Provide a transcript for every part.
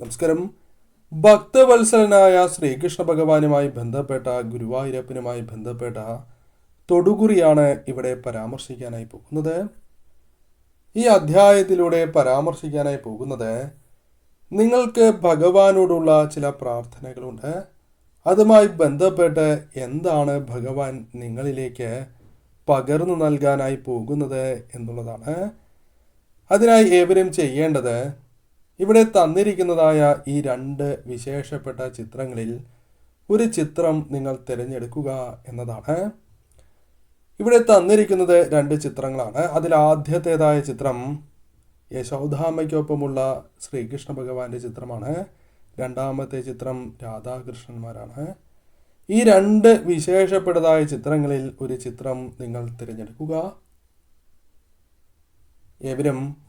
നമസ്കാരം. ഭക്തവത്സലനായ ശ്രീകൃഷ്ണ ഭഗവാനുമായി ബന്ധപ്പെട്ട ഗുരുവായൂരപ്പനുമായി ബന്ധപ്പെട്ട തൊടുകുറിയാണ് ഇവിടെ പരാമർശിക്കാനായി പോകുന്നത്. ഈ അധ്യായത്തിലൂടെ പരാമർശിക്കാനായി പോകുന്നത് നിങ്ങൾക്ക് ഭഗവാനോടുള്ള ചില പ്രാർത്ഥനകളുണ്ട്. അതുമായി ബന്ധപ്പെട്ട് എന്താണ് ഭഗവാൻ നിങ്ങളിലേക്ക് പകർന്നു നൽകാനായി പോകുന്നത് എന്നുള്ളതാണ്. അതിനായി ഏവരും ചെയ്യേണ്ടത് ഇവിടെ തന്നിരിക്കുന്നതായ ഈ രണ്ട് വിശേഷപ്പെട്ട ചിത്രങ്ങളിൽ ഒരു ചിത്രം നിങ്ങൾ തിരഞ്ഞെടുക്കുക എന്നതാണ്. ഇവിടെ തന്നിരിക്കുന്നത് രണ്ട് ചിത്രങ്ങളാണ്. അതിൽ ആദ്യത്തേതായ ചിത്രം യശോധാമയ്ക്കൊപ്പമുള്ള ശ്രീകൃഷ്ണ ഭഗവാന്റെ ചിത്രമാണ്. രണ്ടാമത്തെ ചിത്രം രാധാകൃഷ്ണന്മാരാണ്. ഈ രണ്ട് വിശേഷപ്പെട്ടതായ ചിത്രങ്ങളിൽ ഒരു ചിത്രം നിങ്ങൾ തിരഞ്ഞെടുക്കുക. ഏവരും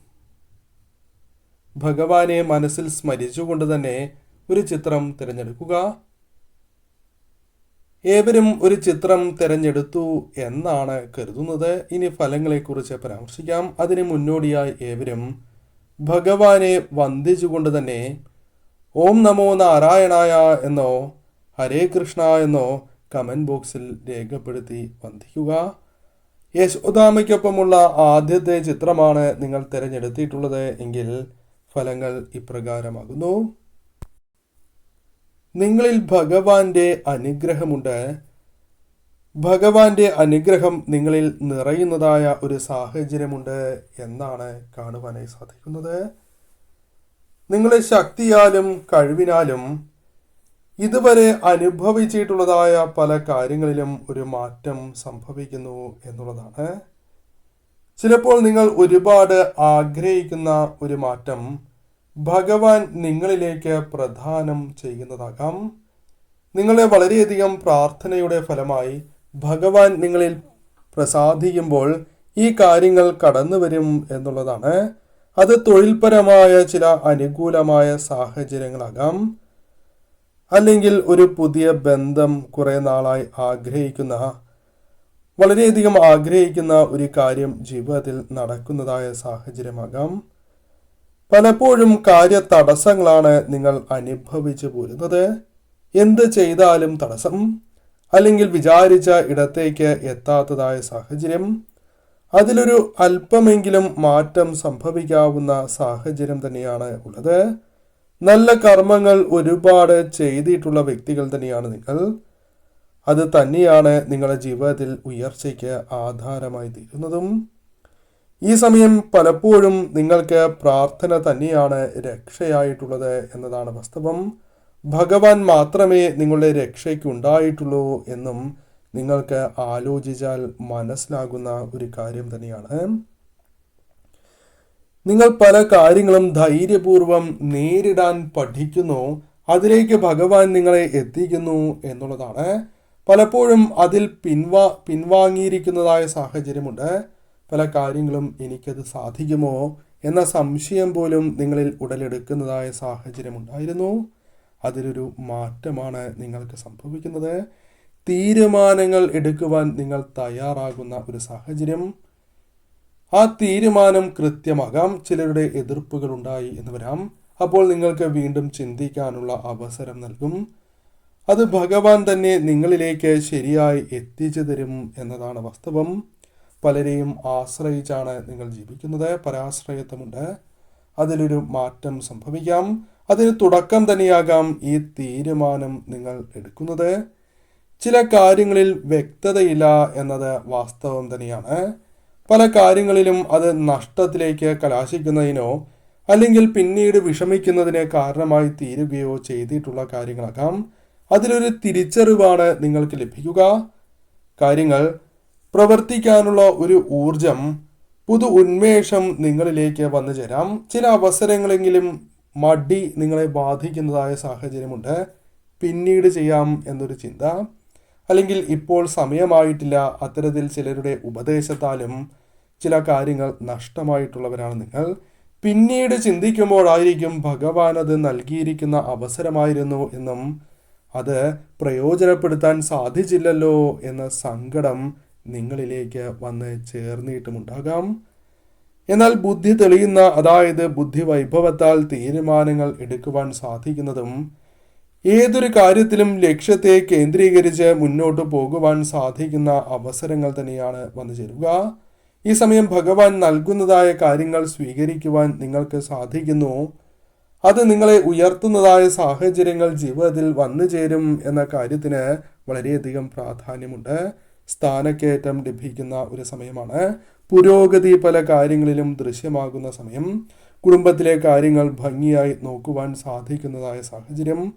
ഭഗവാനെ മനസ്സിൽ സ്മരിച്ചുകൊണ്ട് തന്നെ ഒരു ചിത്രം തിരഞ്ഞെടുക്കുക. ഏവരും ഒരു ചിത്രം തിരഞ്ഞെടുത്തു എന്നാണ് കരുതുന്നത്. ഇനി ഫലങ്ങളെക്കുറിച്ച് പരാമർശിക്കാം. അതിന് മുന്നോടിയായി ഏവരും ഭഗവാനെ വന്ദിച്ചുകൊണ്ട് തന്നെ ഓം നമോ നാരായണായ എന്നോ ഹരേ കൃഷ്ണ എന്നോ കമന്റ് ബോക്സിൽ രേഖപ്പെടുത്തി വന്ദിക്കുക. യശോദാമയ്ക്കൊപ്പമുള്ള ആദ്യത്തെ ചിത്രമാണ് നിങ്ങൾ തിരഞ്ഞെടുത്തിട്ടുള്ളത്. എങ്കിൽ ഫലങ്ങൾ ഇപ്രകാരമാകുന്നു. നിങ്ങളിൽ ഭഗവാന്റെ അനുഗ്രഹമുണ്ട്. ഭഗവാന്റെ അനുഗ്രഹം നിങ്ങളിൽ നിറയുന്നതായ ഒരു സാഹചര്യമുണ്ട് എന്നാണ് കാണുവാനായി സാധിക്കുന്നത്. നിങ്ങളെ ശക്തിയാലും കഴിവിനാലും ഇതുവരെ അനുഭവിച്ചിട്ടുള്ളതായ പല കാര്യങ്ങളിലും ഒരു മാറ്റം സംഭവിക്കുന്നു എന്നുള്ളതാണ്. ചിലപ്പോൾ നിങ്ങൾ ഒരുപാട് ആഗ്രഹിക്കുന്ന ഒരു മാറ്റം ഭഗവാൻ നിങ്ങളിലേക്ക് പ്രധാനം ചെയ്യുന്നതാകാം. നിങ്ങളെ വളരെയധികം പ്രാർത്ഥനയുടെ ഫലമായി ഭഗവാൻ നിങ്ങളിൽ പ്രസാദിക്കുമ്പോൾ ഈ കാര്യങ്ങൾ കടന്നു വരും എന്നുള്ളതാണ്. അത് തൊഴിൽപരമായ ചില അനുകൂലമായ സാഹചര്യങ്ങളാകാം. അല്ലെങ്കിൽ ഒരു പുതിയ ബന്ധം കുറെ നാളായി ആഗ്രഹിക്കുന്ന വളരെയധികം ആഗ്രഹിക്കുന്ന ഒരു കാര്യം ജീവിതത്തിൽ നടക്കുന്നതായ സാഹചര്യമാകാം. പലപ്പോഴും കാര്യ തടസ്സങ്ങളാണ് നിങ്ങൾ അനുഭവിച്ചു പോരുന്നത്. എന്ത് ചെയ്താലും തടസ്സം അല്ലെങ്കിൽ വിചാരിച്ച ഇടത്തേക്ക് എത്താത്തതായ സാഹചര്യം. അതിലൊരു അല്പമെങ്കിലും മാറ്റം സംഭവിക്കാവുന്ന സാഹചര്യം തന്നെയാണ് ഉള്ളത്. നല്ല കർമ്മങ്ങൾ ഒരുപാട് ചെയ്തിട്ടുള്ള വ്യക്തികൾ തന്നെയാണ് നിങ്ങൾ. അത് തന്നെയാണ് നിങ്ങളുടെ ജീവിതത്തിൽ ഉയർച്ചയ്ക്ക് ആധാരമായി തീരുന്നതും. ഈ സമയം പലപ്പോഴും നിങ്ങൾക്ക് പ്രാർത്ഥന തന്നെയാണ് രക്ഷയായിട്ടുള്ളത് എന്നതാണ് വാസ്തവം. ഭഗവാൻ മാത്രമേ നിങ്ങളുടെ രക്ഷയ്ക്കുണ്ടായിട്ടുള്ളൂ എന്നും നിങ്ങൾക്ക് ആലോചിച്ചാൽ മനസ്സിലാകുന്ന ഒരു കാര്യം തന്നെയാണ്. നിങ്ങൾ പല കാര്യങ്ങളും ധൈര്യപൂർവം നേരിടാൻ പഠിക്കുന്നു അതിലേക്ക് ഭഗവാൻ നിങ്ങളെ എത്തിക്കുന്നു എന്നുള്ളതാണ്. പലപ്പോഴും അതിൽ പിൻവാ പിൻവാങ്ങിയിരിക്കുന്നതായ സാഹചര്യമുണ്ട്. പല കാര്യങ്ങളും എനിക്കത് സാധിക്കുമോ എന്ന സംശയം പോലും നിങ്ങളിൽ ഉടലെടുക്കുന്നതായ സാഹചര്യമുണ്ടായിരുന്നു അതിലൊരു മാറ്റമാണ് നിങ്ങൾക്ക് സംഭവിക്കുന്നത്. തീരുമാനങ്ങൾ എടുക്കുവാൻ നിങ്ങൾ തയ്യാറാകുന്ന ഒരു സാഹചര്യം. ആ തീരുമാനം കൃത്യമാകാം. ചിലരുടെ എതിർപ്പുകൾ ഉണ്ടായി എന്ന് വരാം. അപ്പോൾ നിങ്ങൾക്ക് വീണ്ടും ചിന്തിക്കാനുള്ള അവസരം നൽകും. അത് ഭഗവാൻ തന്നെ നിങ്ങളിലേക്ക് ശരിയായി എത്തിച്ചു തരും എന്നതാണ് വാസ്തവം. പലരെയും ആശ്രയിച്ചാണ് നിങ്ങൾ ജീവിക്കുന്നത്. പരാശ്രയത്വമുണ്ട്. അതിലൊരു മാറ്റം സംഭവിക്കാം. അതിന് തുടക്കം തന്നെയാകാം ഈ തീരുമാനം നിങ്ങൾ എടുക്കുന്നത്. ചില കാര്യങ്ങളിൽ വ്യക്തതയില്ല എന്നത് വാസ്തവം തന്നെയാണ്. പല കാര്യങ്ങളിലും അത് നഷ്ടത്തിലേക്ക് കലാശിക്കുന്നതിനോ അല്ലെങ്കിൽ പിന്നീട് വിഷമിക്കുന്നതിന് കാരണമായി തീരുകയോ ചെയ്തിട്ടുള്ള കാര്യങ്ങളാകാം. അതിലൊരു തിരിച്ചറിവാണ് നിങ്ങൾക്ക് ലഭിക്കുക. കാര്യങ്ങൾ പ്രവർത്തിക്കാനുള്ള ഒരു ഊർജം പുതു ഉന്മേഷം നിങ്ങളിലേക്ക് വന്നു ചേരാം. ചില അവസരങ്ങളെങ്കിലും മടി നിങ്ങളെ ബാധിക്കുന്നതായ സാഹചര്യമുണ്ട്. പിന്നീട് ചെയ്യാം എന്നൊരു ചിന്ത. അല്ലെങ്കിൽ ഇപ്പോൾ സമയമായിട്ടില്ല അത്തരത്തിൽ ചിലരുടെ ഉപദേശത്താലും ചില കാര്യങ്ങൾ നഷ്ടമായിട്ടുള്ളവരാണ് നിങ്ങൾ. പിന്നീട് ചിന്തിക്കുമ്പോഴായിരിക്കും ഭഗവാൻ അത് നൽകിയിരിക്കുന്ന അവസരമായിരുന്നു എന്നും അത് പ്രയോജനപ്പെടുത്താൻ സാധിച്ചില്ലല്ലോ എന്ന സങ്കടം നിങ്ങളിലേക്ക് വന്ന് ചേർന്നിട്ടുമുണ്ടാകാം. എന്നാൽ ബുദ്ധി തെളിയുന്ന അതായത് ബുദ്ധി വൈഭവത്താൽ തീരുമാനങ്ങൾ എടുക്കുവാൻ സാധിക്കുന്നതും ഏതൊരു കാര്യത്തിലും ലക്ഷ്യത്തെ കേന്ദ്രീകരിച്ച് മുന്നോട്ട് പോകുവാൻ സാധിക്കുന്ന അവസരങ്ങൾ തന്നെയാണ് വന്നു ചേരുക. ഈ സമയം ഭഗവാൻ നൽകുന്നതായ കാര്യങ്ങൾ സ്വീകരിക്കുവാൻ നിങ്ങൾക്ക് സാധിക്കുന്നു. അത് നിങ്ങളെ ഉയർത്തുന്നതായ സാഹചര്യങ്ങൾ ജീവിതത്തിൽ വന്നു ചേരും എന്ന കാര്യത്തിന് വളരെയധികം പ്രാധാന്യമുണ്ട്. സ്ഥാനക്കയറ്റം ലഭിക്കുന്ന ഒരു സമയമാണ്. പുരോഗതി പല കാര്യങ്ങളിലും ദൃശ്യമാകുന്ന സമയം. കുടുംബത്തിലെ കാര്യങ്ങൾ ഭംഗിയായി നോക്കുവാൻ സാധിക്കുന്നതായ സാഹചര്യം.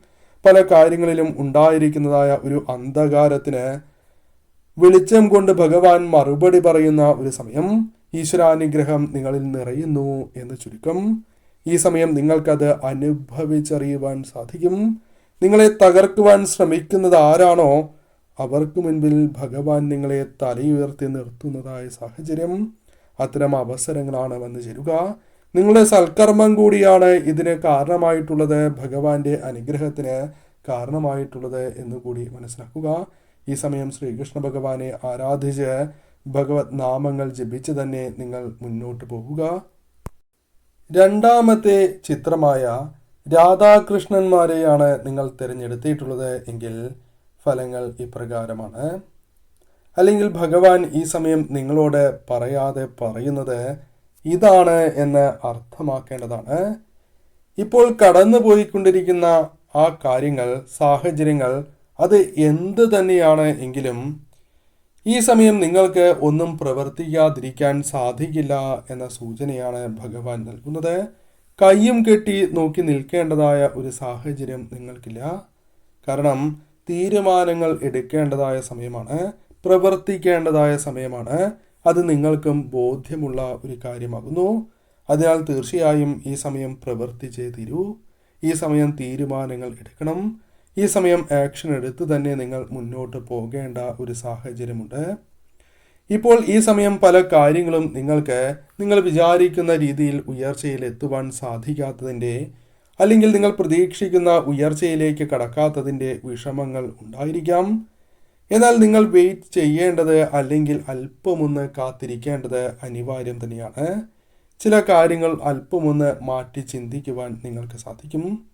പല കാര്യങ്ങളിലും ഉണ്ടായിരിക്കുന്നതായ ഒരു അന്ധകാരത്തിന് വെളിച്ചം കൊണ്ട് ഭഗവാൻ മറുപടി പറയുന്ന ഒരു സമയം. ഈശ്വരാനുഗ്രഹം നിങ്ങളിൽ നിറയുന്നു എന്ന് ചുരുക്കം. ഈ സമയം നിങ്ങൾക്കത് അനുഭവിച്ചറിയുവാൻ സാധിക്കും. നിങ്ങളെ തകർക്കുവാൻ ശ്രമിക്കുന്നത് ആരാണോ അവർക്ക് മുൻപിൽ ഭഗവാൻ നിങ്ങളെ തലയുയർത്തി നിർത്തുന്നതായ സാഹചര്യം അത്തരം അവസരങ്ങളാണ് വന്നു ചേരുക. നിങ്ങളുടെ സൽക്കർമ്മം കൂടിയാണ് ഇതിന് കാരണമായിട്ടുള്ളത്. ഭഗവാന്റെ അനുഗ്രഹത്തിന് കാരണമായിട്ടുള്ളത് എന്ന് കൂടി മനസ്സിലാക്കുക. ഈ സമയം ശ്രീകൃഷ്ണ ഭഗവാനെ ആരാധിച്ച് ഭഗവത് നാമങ്ങൾ ജപിച്ച് തന്നെ നിങ്ങൾ മുന്നോട്ട് പോവുക. രണ്ടാമത്തെ ചിത്രമായ രാധാകൃഷ്ണന്മാരെയാണ് നിങ്ങൾ തിരഞ്ഞെടുത്തിട്ടുള്ളത്. എങ്കിൽ ഫലങ്ങൾ ഇപ്രകാരമാണ്. അല്ലെങ്കിൽ ഭഗവാൻ ഈ സമയം നിങ്ങളോട് പറയാതെ പറയുന്നത് ഇതാണ് എന്ന് അർത്ഥമാക്കേണ്ടതാണ്. ഇപ്പോൾ കടന്നുപോയിക്കൊണ്ടിരിക്കുന്ന ആ കാര്യങ്ങൾ സാഹചര്യങ്ങൾ അത് എന്ത് തന്നെയാണ് എങ്കിലും ഈ സമയം നിങ്ങൾക്ക് ഒന്നും പ്രവർത്തിക്കാതിരിക്കാൻ സാധിക്കില്ല എന്ന സൂചനയാണ് ഭഗവാൻ നൽകുന്നത്. കയ്യും കെട്ടി നോക്കി നിൽക്കേണ്ടതായ ഒരു സാഹചര്യം നിങ്ങൾക്കില്ല. കാരണം തീരുമാനങ്ങൾ എടുക്കേണ്ടതായ സമയമാണ് പ്രവർത്തിക്കേണ്ടതായ സമയമാണ്. അത് നിങ്ങൾക്കും ബോധ്യമുള്ള ഒരു കാര്യമാകുന്നു. അതിനാൽ തീർച്ചയായും ഈ സമയം പ്രവർത്തിച്ചേ തീരൂ. ഈ സമയം തീരുമാനങ്ങൾ എടുക്കണം. ഈ സമയം ആക്ഷൻ എടുത്ത് തന്നെ നിങ്ങൾ മുന്നോട്ട് പോകേണ്ട ഒരു സാഹചര്യമുണ്ട്. ഇപ്പോൾ ഈ സമയം പല കാര്യങ്ങളും നിങ്ങൾക്ക് നിങ്ങൾ വിചാരിക്കുന്ന രീതിയിൽ ഉയർച്ചയിൽ എത്തുവാൻ സാധിക്കാത്തതിന്റെ അല്ലെങ്കിൽ നിങ്ങൾ പ്രതീക്ഷിക്കുന്ന ഉയർച്ചയിലേക്ക് കടക്കാത്തതിന്റെ വിഷമങ്ങൾ ഉണ്ടായിരിക്കാം. എന്നാൽ നിങ്ങൾ വെയിറ്റ് ചെയ്യേണ്ടത് അല്ലെങ്കിൽ അല്പമൊന്ന് കാത്തിരിക്കേണ്ടത് അനിവാര്യം തന്നെയാണ്. ചില കാര്യങ്ങൾ അല്പമൊന്ന് മാറ്റി ചിന്തിക്കുവാൻ നിങ്ങൾക്ക് സാധിക്കും.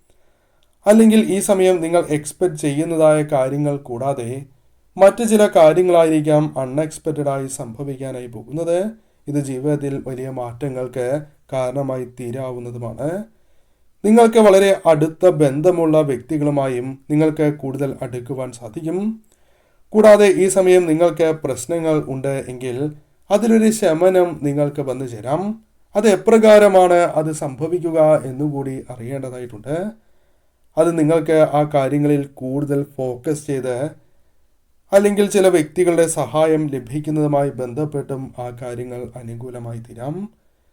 അല്ലെങ്കിൽ ഈ സമയം നിങ്ങൾ എക്സ്പെക്റ്റ് ചെയ്യുന്നതായ കാര്യങ്ങൾ കൂടാതെ മറ്റ് ചില കാര്യങ്ങളായിരിക്കാം അൺഎക്സ്പെക്റ്റഡായി സംഭവിക്കാനായി പോകുന്നത്. ഇത് ജീവിതത്തിൽ വലിയ മാറ്റങ്ങൾക്ക് കാരണമായി തീരാവുന്നതുമാണ്. നിങ്ങൾക്ക് വളരെ അടുത്ത ബന്ധമുള്ള വ്യക്തികളുമായും നിങ്ങൾക്ക് കൂടുതൽ അടുക്കുവാൻ സാധിക്കും. കൂടാതെ ഈ സമയം നിങ്ങൾക്ക് പ്രശ്നങ്ങൾ ഉണ്ട് എങ്കിൽ അതിലൊരു ശമനം നിങ്ങൾക്ക് വന്നു ചേരാം. അത് എപ്രകാരമാണ് അത് സംഭവിക്കുക എന്നുകൂടി അറിയേണ്ടതായിട്ടുണ്ട്. അത് നിങ്ങൾക്ക് ആ കാര്യങ്ങളിൽ കൂടുതൽ ഫോക്കസ് ചെയ്ത് അല്ലെങ്കിൽ ചില വ്യക്തികളുടെ സഹായം ലഭിക്കുന്നതുമായി ബന്ധപ്പെട്ടും ആ കാര്യങ്ങൾ അനുകൂലമായി തീരാം.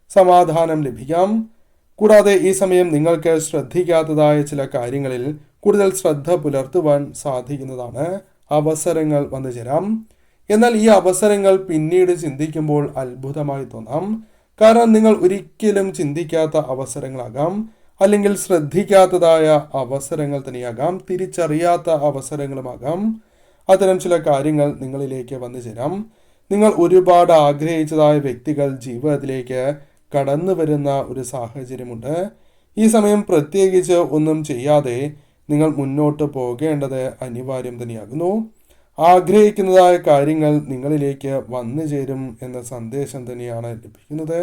സമാധാനം ലഭിക്കാം. കൂടാതെ ഈ സമയം നിങ്ങൾക്ക് ശ്രദ്ധിക്കാത്തതായ ചില കാര്യങ്ങളിൽ കൂടുതൽ ശ്രദ്ധ പുലർത്തുവാൻ സാധിക്കുന്നതാണ് അവസരങ്ങൾ വന്നു ചേരാം. എന്നാൽ ഈ അവസരങ്ങൾ പിന്നീട് ചിന്തിക്കുമ്പോൾ അത്ഭുതമായി തോന്നാം. കാരണം നിങ്ങൾ ഒരിക്കലും ചിന്തിക്കാത്ത അവസരങ്ങളാകാം അല്ലെങ്കിൽ ശ്രദ്ധിക്കാത്തതായ അവസരങ്ങൾ തന്നെയാകാം തിരിച്ചറിയാത്ത അവസരങ്ങളുമാകാം. അത്തരം ചില കാര്യങ്ങൾ നിങ്ങളിലേക്ക് വന്നു ചേരാം. നിങ്ങൾ ഒരുപാട് ആഗ്രഹിച്ചതായ വ്യക്തികൾ ജീവിതത്തിലേക്ക് കടന്നു വരുന്ന ഒരു സാഹചര്യമുണ്ട്. ഈ സമയം പ്രത്യേകിച്ച് ഒന്നും ചെയ്യാതെ നിങ്ങൾ മുന്നോട്ട് പോകേണ്ടത് അനിവാര്യം തന്നെയാകുന്നു. ആഗ്രഹിക്കുന്നതായ കാര്യങ്ങൾ നിങ്ങളിലേക്ക് വന്നു ചേരും എന്ന സന്ദേശം തന്നെയാണ് ലഭിക്കുന്നത്.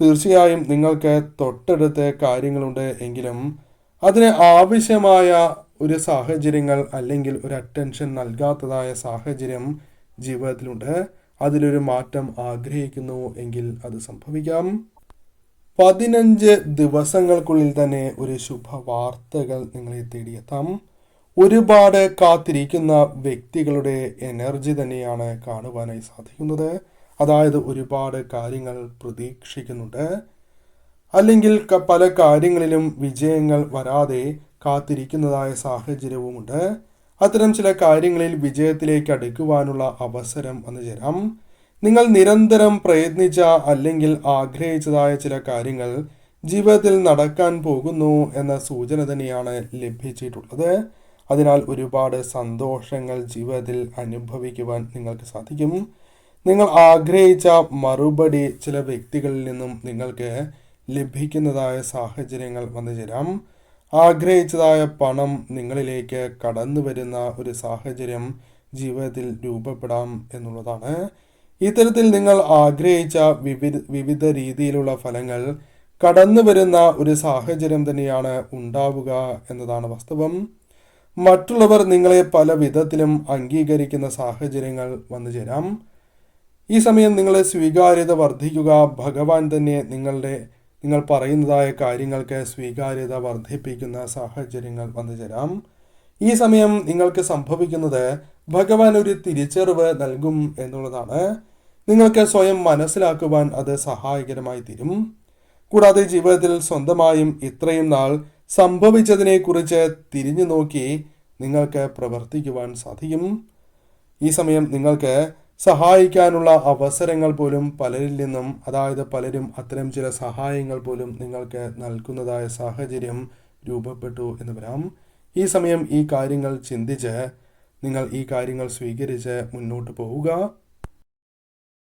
തീർച്ചയായും നിങ്ങൾക്ക് തൊട്ടടുത്ത് കാര്യങ്ങളുണ്ട് എങ്കിലും അതിന് ആവശ്യമായ ഒരു സാഹചര്യങ്ങൾ അല്ലെങ്കിൽ ഒരു അറ്റൻഷൻ നൽകാത്തതായ സാഹചര്യം ജീവിതത്തിലുണ്ട്. അതിലൊരു മാറ്റം ആഗ്രഹിക്കുന്നു എങ്കിൽ അത് സംഭവിക്കാം. പതിനഞ്ച് ദിവസങ്ങൾക്കുള്ളിൽ തന്നെ ഒരു ശുഭവാർത്തകൾ നിങ്ങളെ തേടിയെത്താം. ഒരുപാട് കാത്തിരിക്കുന്ന വ്യക്തികളുടെ എനർജി തന്നെയാണ് കാണുവാനായി സാധിക്കുന്നത്. അതായത് ഒരുപാട് കാര്യങ്ങൾ പ്രതീക്ഷിക്കുന്നുണ്ട്. അല്ലെങ്കിൽ പല കാര്യങ്ങളിലും വിജയങ്ങൾ വരാതെ കാത്തിരിക്കുന്നതായ സാഹചര്യവുമുണ്ട്. അത്തരം ചില കാര്യങ്ങളിൽ വിജയത്തിലേക്ക് അടുക്കുവാനുള്ള അവസരം വന്നു ചേരാം. നിങ്ങൾ നിരന്തരം പ്രയത്നിച്ച അല്ലെങ്കിൽ ആഗ്രഹിച്ചതായ ചില കാര്യങ്ങൾ ജീവിതത്തിൽ നടക്കാൻ പോകുന്നു എന്ന സൂചന തന്നെയാണ് ലഭിച്ചിട്ടുള്ളത്. അതിനാൽ ഒരുപാട് സന്തോഷങ്ങൾ ജീവിതത്തിൽ അനുഭവിക്കുവാൻ നിങ്ങൾക്ക് സാധിക്കും. നിങ്ങൾ ആഗ്രഹിച്ച മറുപടി ചില വ്യക്തികളിൽ നിന്നും നിങ്ങൾക്ക് ലഭിക്കുന്നതായ സാഹചര്യങ്ങൾ വന്നു ചേരാം. ആഗ്രഹിച്ചതായ പണം നിങ്ങളിലേക്ക് കടന്നു വരുന്ന ഒരു സാഹചര്യം ജീവിതത്തിൽ രൂപപ്പെടാം എന്നുള്ളതാണ്. ഇത്തരത്തിൽ നിങ്ങൾ ആഗ്രഹിച്ച വിവിധ വിവിധ രീതിയിലുള്ള ഫലങ്ങൾ കടന്നു വരുന്ന ഒരു സാഹചര്യം തന്നെയാണ് ഉണ്ടാവുക എന്നതാണ് വാസ്തവം. മറ്റുള്ളവർ നിങ്ങളെ പല വിധത്തിലും അംഗീകരിക്കുന്ന സാഹചര്യങ്ങൾ വന്നു ചേരാം. ഈ സമയം നിങ്ങളെ സ്വീകാര്യത വർദ്ധിക്കുക ഭഗവാൻ തന്നെ നിങ്ങളുടെ നിങ്ങൾ പറയുന്നതായ കാര്യങ്ങൾക്ക് സ്വീകാര്യത വർദ്ധിപ്പിക്കുന്ന സാഹചര്യങ്ങൾ വന്നു ചേരാം. ഈ സമയം നിങ്ങൾക്ക് സംഭവിക്കുന്നത് ഭഗവാൻ ഒരു തിരിച്ചറിവ് നൽകും എന്നുള്ളതാണ്. നിങ്ങൾക്ക് സ്വയം മനസ്സിലാക്കുവാൻ അത് സഹായകരമായി തീരും. കൂടാതെ ജീവിതത്തിൽ സ്വന്തമായും ഇത്രയും നാൾ സംഭവിച്ചതിനെക്കുറിച്ച് തിരിഞ്ഞു നോക്കി നിങ്ങൾക്ക് പ്രവർത്തിക്കുവാൻ സാധിക്കും. ഈ സമയം നിങ്ങൾക്ക് സഹായിക്കാനുള്ള അവസരങ്ങൾ പോലും പലരിൽ നിന്നും അതായത് പലരും അത്തരം ചില സഹായങ്ങൾ പോലും നിങ്ങൾക്ക് നൽകുന്നതായ സാഹചര്യം രൂപപ്പെട്ടു എന്ന് വരാം. ഈ സമയം ഈ കാര്യങ്ങൾ ചിന്തിച്ച് നിങ്ങൾ ഈ കാര്യങ്ങൾ സ്വീകരിച്ച് മുന്നോട്ട് പോവുക.